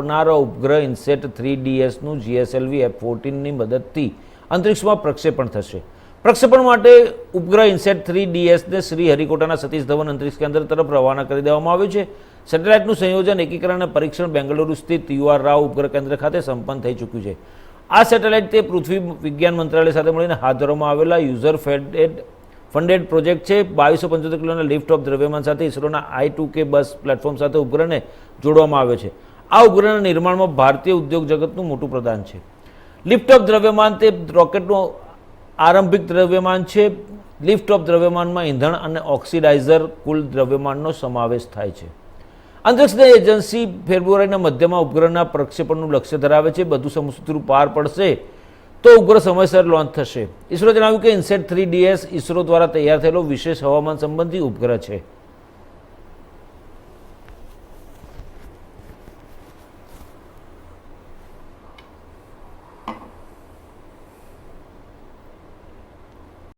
આપનારા ઉપગ્રહ INSAT three ડીએસનું જીએસએલવી એફ ફોર્ટીનની મદદથી અંતરિક્ષમાં પ્રક્ષેપણ થશે. પ્રક્ષેપણ માટે ઉપગ્રહ ઇન્સેટ થ્રી ડીએસને શ્રી હરિકોટાના સતીશ ધવન અંતરિક્ષ કેન્દ્ર તરફ રવાના કરી દેવામાં આવ્યું છે. સેટેલાઇટનું સંયોજન એકીકરણ અને પરીક્ષણ બેંગલુરુ સ્થિત યુઆર રાવ ઉપગ્રહ કેન્દ્ર ખાતે સંપન્ન થઈ ચૂક્યું છે. આ સેટેલાઇટ તે પૃથ્વી વિજ્ઞાન મંત્રાલય સાથે મળીને હાથ ધરવામાં આવેલા યુઝર ફેડેડ ફંડેડ પ્રોજેક્ટ છે. બાવીસો પંચોતેર કિલોના લિફ્ટ ઓફ દ્રવ્યમાન સાથે ઇસરોના આઈ ટુ કે બસ પ્લેટફોર્મ સાથે ઉપગ્રહને જોડવામાં આવ્યો છે. આ ઉપગ્રહના નિર્માણમાં ભારતીય ઉદ્યોગ જગતનું મોટું પ્રદાન છે. લિફ્ટઓફ દ્રવ્યમાન તે રોકેટનું આરંભિક દ્રવ્યમાન છે. લિફ્ટ ઓફ દ્રવ્યમાનમાં ઇંધણ અને ઓક્સિડાઇઝર કુલ દ્રવ્યમાનનો સમાવેશ થાય છે. અંતરિક્ષની એજન્સી ફેબ્રુઆરીના મધ્યમાં ઉપગ્રહના પ્રક્ષેપણનું લક્ષ્ય ધરાવે છે. બધું સમસૂત્રું પાર પડશે તો ઉપગ્રહ સમયસર લોન્ચ થશે. ઇસરો જણાવ્યું કે ઇન્સેટ થ્રી ડીએસ ઇસરો દ્વારા તૈયાર થયેલો વિશેષ હવામાન સંબંધી ઉપગ્રહ છે.